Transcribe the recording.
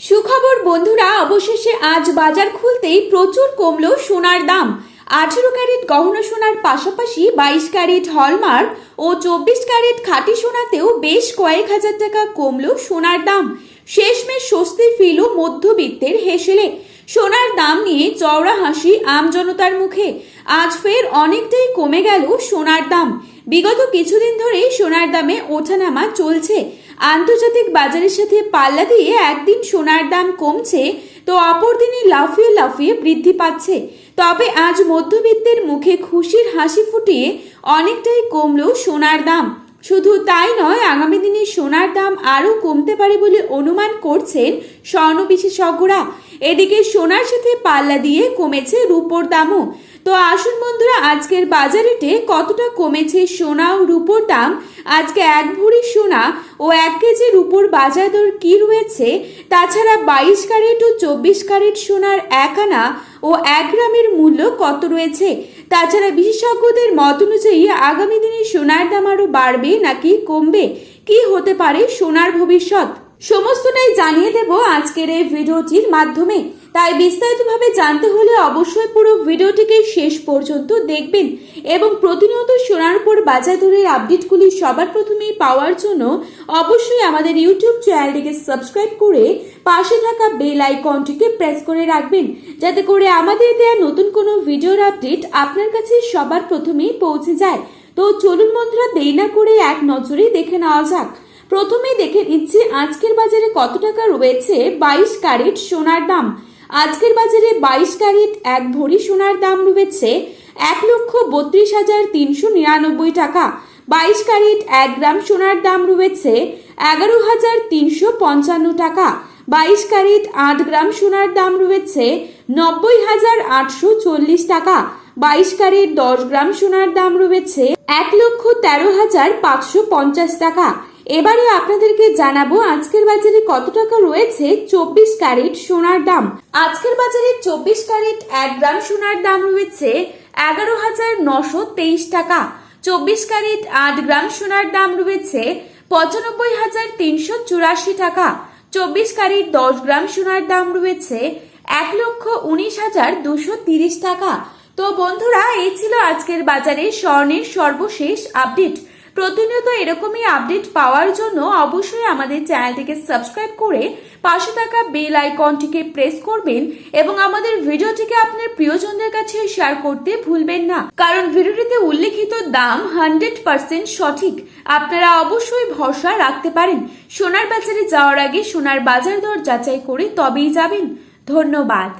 সুখবর, বন্ধুরা, অবশেষে আজ বাজার খুলতেই প্রচুর কমলো সোনার দাম। আঠেরো ক্যারেট গহনা সোনার পাশাপাশি বাইশ ক্যারেট হলমার্ক ও চব্বিশ ক্যারেট খাঁটি সোনাতেও বেশ কয়েক হাজার টাকা কমলো সোনার দাম। শেষমেশ স্বস্তি ফিল মধ্যবিত্তের হেসেলে। সোনার দাম নিয়ে চওড়া হাসি আমজনতার মুখে। আজ ফের অনেকটাই কমে গেল সোনার দাম। বিগত কিছুদিন ধরেই সোনার দামে ওঠানামা চলছে। আন্তর্জাতিক বাজারের সাথে পাল্লা দিয়ে একদিন সোনার দাম কমছে, তো অপর দিনই লাফিয়ে লাফিয়ে বৃদ্ধি পাচ্ছে। তবে আজ মধ্যবিত্তের মুখে খুশির হাসি ফুটিয়ে অনেকটাই কমলো সোনার দাম। শুধু তাই নয়, আগামী দিনে সোনার দাম আরও কমতে পারে বলে অনুমান করছেন স্বর্ণ বিশেষজ্ঞরা। এদিকে সোনার সাথে পাল্লা দিয়ে কমেছে রূপোর দামও। তো আসুন বন্ধুরা, আজকের বাজারেটে কতটা কমেছে সোনা ও রূপোর দাম? আজকে এক ভরি সোনা ও এক কেজি রূপোর বাজার দর কি রয়েছে? তাছাড়া বাইশ ক্যারেট ও চব্বিশ ক্যারেট সোনার এক আনা ও এক গ্রামের মূল্য কত রয়েছে? তাছাড়া বিশেষজ্ঞদের মত অনুযায়ী আগামী দিনে সোনার দাম আরও বাড়বে নাকি কমবে? কি হতে পারে সোনার ভবিষ্যৎ? সমস্তটাই জানিয়ে দেব আজকের এই ভিডিওটির মাধ্যমে। তাই বিস্তারিতভাবে জানতে হলে অবশ্যই পুরো ভিডিওটিকে শেষ পর্যন্ত দেখবেন এবং প্রতিনিয়ত সোনার উপর বাজার দরের আপডেটগুলি সবার প্রথমেই পাওয়ার জন্য অবশ্যই আমাদের ইউটিউব চ্যানেলটিকে সাবস্ক্রাইব করে পাশে থাকা বেল আইকনটিকে প্রেস করে রাখবেন যাতে করে আমাদের দেওয়া নতুন কোনো ভিডিওর আপডেট আপনার কাছে সবার প্রথমেই পৌঁছে যায়। তো চলুন বন্ধুরা, দেরি না করে এক নজরে দেখে নেওয়া যাক। প্রথমেই দেখে নিচ্ছি আজকের বাজারে কত টাকা রয়েছে, বাইশ ক্যারেট সোনার দাম। আজকের বাজারে বাইশ ক্যারেট, এক ভরি সোনার দাম রয়েছে এক লক্ষ বত্রিশ হাজার তিনশো নিরানব্বই টাকা। বাইশ ক্যারেট, এক গ্রাম সোনার দাম রয়েছে এগারো হাজার তিনশো পঞ্চান্ন টাকা। বাইশ ক্যারেট, আট গ্রাম সোনার দাম রয়েছে নব্বই হাজার আটশো চল্লিশ টাকা। বাইশ ক্যারেট, দশ গ্রাম সোনার দাম রয়েছে এক লক্ষ তেরো হাজার পাঁচশো পঞ্চাশ টাকা। এবারে আপনাদেরকে জানাব আজকের বাজারে কত টাকা রয়েছে? চব্বিশ ক্যারেট সোনার দাম। আজকের বাজারে চব্বিশ ক্যারেট এক গ্রাম সোনার দাম রয়েছে এগারো হাজার নশো তেইশ টাকা। চব্বিশ ক্যারেট আট গ্রাম সোনার দাম রয়েছে পঁচানব্বই হাজার তিনশো চুরাশি টাকা। চব্বিশ ক্যারেট দশ গ্রাম সোনার দাম রয়েছে এক লক্ষ উনিশ হাজার দুশো তিরিশ টাকা। তো বন্ধুরা, এই ছিল আজকের বাজারে স্বর্ণের সর্বশেষ আপডেট। প্রতিনিয়ত এরকমই আপডেট পাওয়ার জন্য অবশ্যই আমাদের চ্যানেলটিকে সাবস্ক্রাইব করে পাশে থাকা বেল আইকনটিকে প্রেস করবেন এবং আমাদের ভিডিওটিকে আপনার প্রিয়জনদের কাছে শেয়ার করতে ভুলবেন না। কারণ ভিডিওটিতে উল্লেখিত দাম হান্ড্রেড পার্সেন্ট সঠিক। আপনারা অবশ্যই ভরসা রাখতে পারেন। সোনার বাজারে যাওয়ার আগে সোনার বাজার দর যাচাই করে তবেই যাবেন। ধন্যবাদ।